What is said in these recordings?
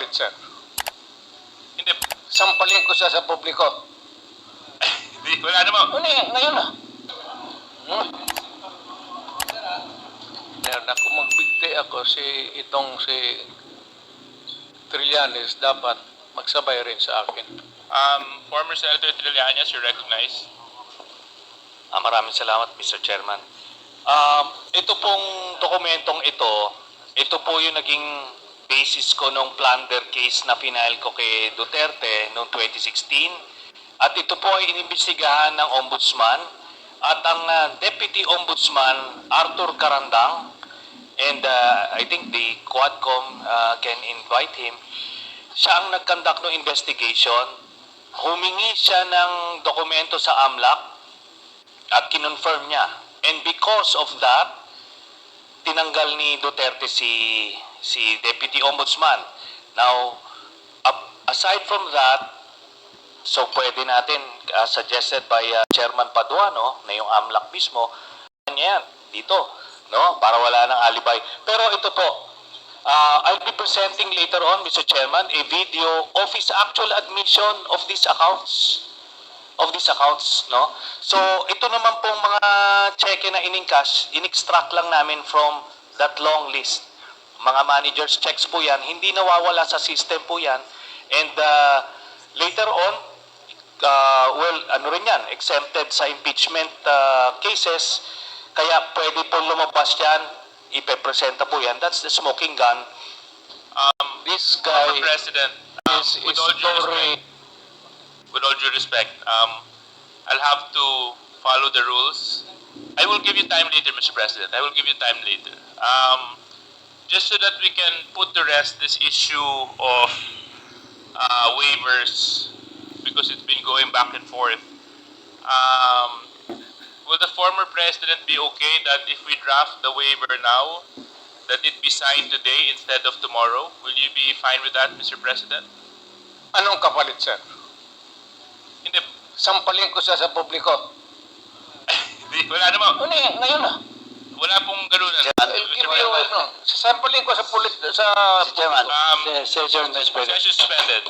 kapalit, sir? Hindi, Sampalin ko siya sa publiko. di, wala naman. Ano yan? Ngayon na. Hmm? Meron ako magbigti ako si itong si Trillanes dapat magsabay rin sa akin. Um, former Senator Trillanes, you recognize. Ah, maraming salamat, Mr. Chairman. Um, ito pong dokumentong ito, ito po yung naging basis ko nung plunder case na final ko kay Duterte noong 2016. At ito po ay inimbestigahan ng Ombudsman at ang ah, Deputy Ombudsman Arthur Carandang and ah, I think the Quadcom ah, can invite him. Siya ang nagkandak ng investigation. Humingi siya ng dokumento sa AMLAC at kinonfirm niya. And because of that, tinanggal ni Duterte si si Deputy Ombudsman. Now, aside from that, so pwede natin, uh, suggested by uh, Chairman Paduano, na yung AMLAC mismo, yan, dito, no? Para wala nang alibay. Pero ito po, uh, I'll be presenting later on, Mr. Chairman, a video of his actual admission of these accounts of these accounts, no? So, ito naman pong mga cheque na in-encash, in-extract lang namin from that long list. Mga managers checks po yan, hindi nawawala sa system po yan. And uh, later on, uh, well, ano rin yan, exempted sa impeachment uh, cases, kaya pwede po lumabas yan, ipepresenta po yan. That's the smoking gun. Um, This Mr. guy President, um, is, with is all due respect, with all due respect, um, I'll have to follow the rules. I will give you time later, Mr. President. I will give you time later. Um, just so that we can put to rest this issue of uh, waivers, because it's been going back and forth. Um, will the former president be okay that if we draft the waiver now, that it be signed today instead of tomorrow? Will you be fine with that, Mr. President? Anong kapalit, sir? Hindi, Sampalin ko siya sa publiko. Di, wala naman. Ano yan? Ngayon na. Wala pong ganunan. I'll give you, ano, sampalin ko sa pulit, sa... Chairman, Um, session suspended. Session suspended.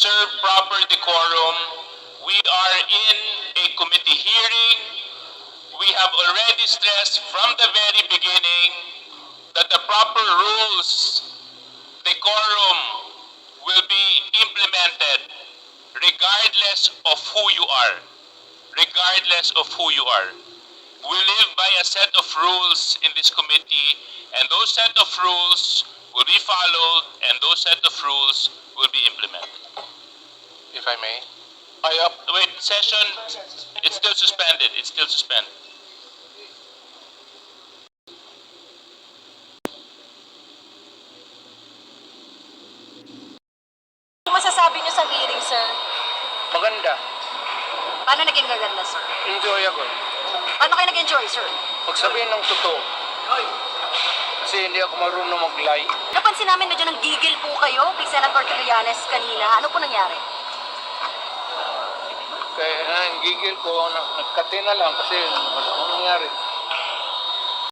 Observe proper decorum. We are in a committee hearing. We have already stressed from the very beginning that the proper rules, the decorum, will be implemented regardless of who you are. Regardless of who you are. We live by a set of rules in this committee, and those set of rules will be followed, and those set of rules will be implemented. If I may. I up... Wait, session, it's still suspended, it's still suspended. Ano masasabi niyo sa hearing, sir? Maganda. Paano naging gaganda, sir? Enjoy ako. Paano kayo nag-enjoy, sir? Pagsabihin ng totoo. Kasi hindi ako marunong mag-lie. Napansin namin medyo nang gigil po kayo kay Senator Trillanes kanina. Ano po nangyari? Kaya na, gigil ko, na, nagkate na lang kasi akong nangyari.